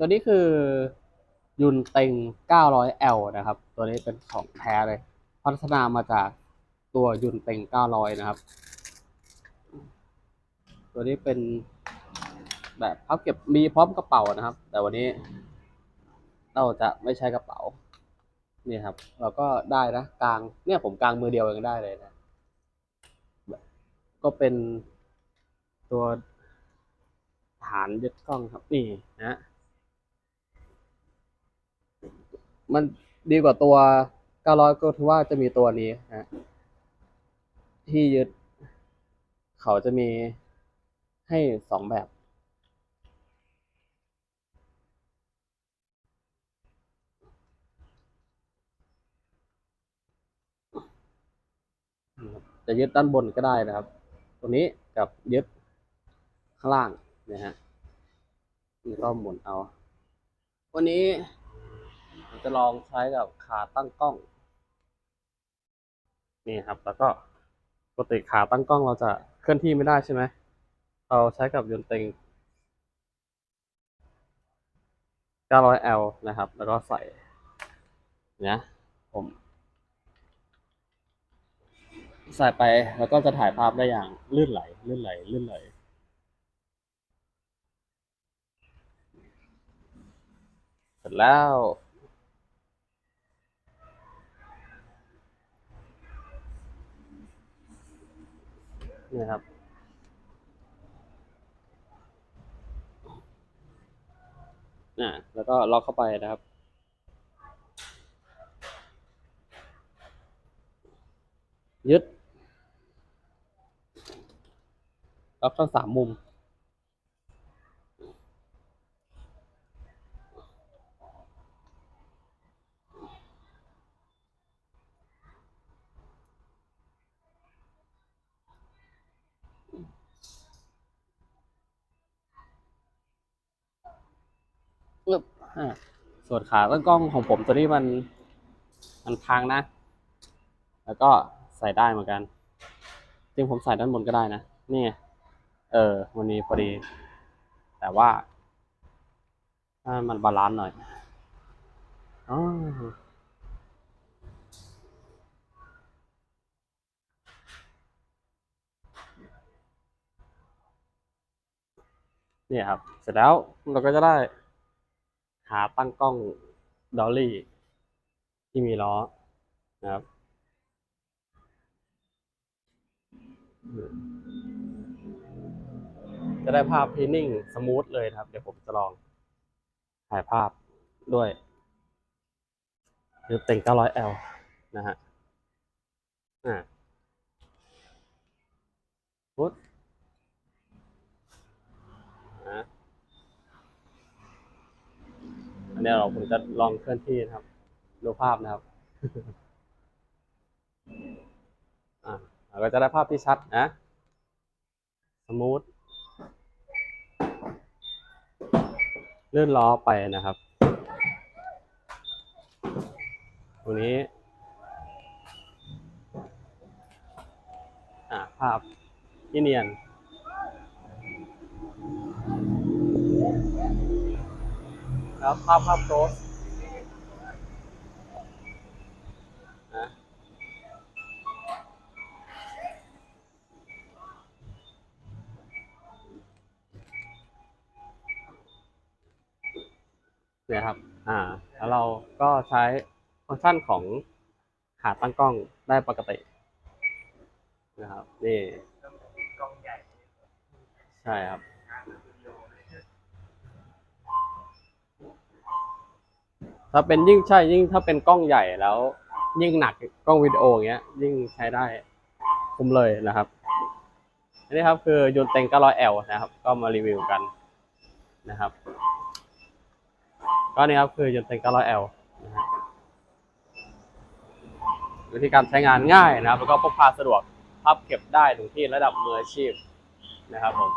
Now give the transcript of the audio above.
ตัวนี้คือยุนเต็ง 900L นะครับ ตัวนี้เป็นของแท้เลย พัฒนามาจากตัวยุนเต็ง 900 นะครับ ตัวนี้เป็นแบบพับเก็บมีพร้อมกระเป๋านะครับ แต่วันนี้เราจะไม่ใช้กระเป๋านี่ครับ เราก็ได้นะกลางเนี่ยผมกลางมือเดียวยังได้เลยนะก็เป็นตัวฐานยึดกล้องครับนี่นะ มันดีกว่าตัว 900 ก็ถือว่าจะมีตัวนี้นะที่ยึด เขาจะมีให้สองแบบ จะยึดด้านบนก็ได้นะครับ ตรงนี้กับยึดข้างล่างนะฮะนี่ก็หมุนเอา วันนี้ จะลองใช้กับขาตั้งกล้อง นี่ครับ แล้วก็ปกติขาตั้งกล้องเราจะเคลื่อนที่ไม่ได้ใช่ไหม เราใช้กับยนต์เต็ง 900L นะครับ แล้วก็ใส่เนี่ยผม ใส่ไปแล้วก็จะถ่ายภาพได้อย่างลื่นไหล ลื่นไหล ลื่นไหลเสร็จแล้ว นี่ครับ น่ะ แล้วก็ล็อกเข้าไปนะครับ ยึดล็อกทั้งสามมุม ปึ๊บอ่าส่วนขาตั้งกล้องของผมตัวนี้มัน มันพังนะ แล้วก็ใส่ได้เหมือนกัน จริงผมใส่ด้านบนก็ได้นะ นี่ เออ วันนี้พอดี แต่ว่าถ้ามันบาลานซ์หน่อยอ๋อเนี่ยครับ เสร็จแล้วเราก็จะได้ ขาตั้งกล้องดอลลี่ ที่มีล้อนะครับจะได้ภาพที่นิ่งสมูทเลยนะครับ เดี๋ยวผมจะลองถ่ายภาพด้วยหรือเต็ง 900L นะฮะอ่าปุ๊บนะ อันนี้เราผมจะลองเคลื่อนที่นะครับ ดูภาพนะครับ อ่าเราก็จะได้ภาพที่ชัดนะ สมูทเลื่อนล้อไปนะครับ ตรงนี้ อ่าภาพที่เนียน แล้วภาพภาพโคสนะเนี่ยครับ อ่า แล้วเราก็ใช้ฟังก์ชันของขาตั้งกล้องได้ปกตินะครับ นี่ ใช่ครับ ถ้าเป็นยิ่งใช่ยิ่งถ้าเป็นกล้องใหญ่แล้ว ยิ่งหนักกล้องวิดีโออย่างเงี้ย ยิ่งใช้ได้คุ้มเลยนะครับอันนี้ครับคือยนเต็ง 900L นะครับ ก็มารีวิวกันนะครับ ก็นี่ครับคือยนเต็ง 900L นะฮะวิธีการใช้งานง่ายนะครับ แล้วก็พกพาสะดวกพับเก็บได้ถึงที่ระดับมืออาชีพนะครับผม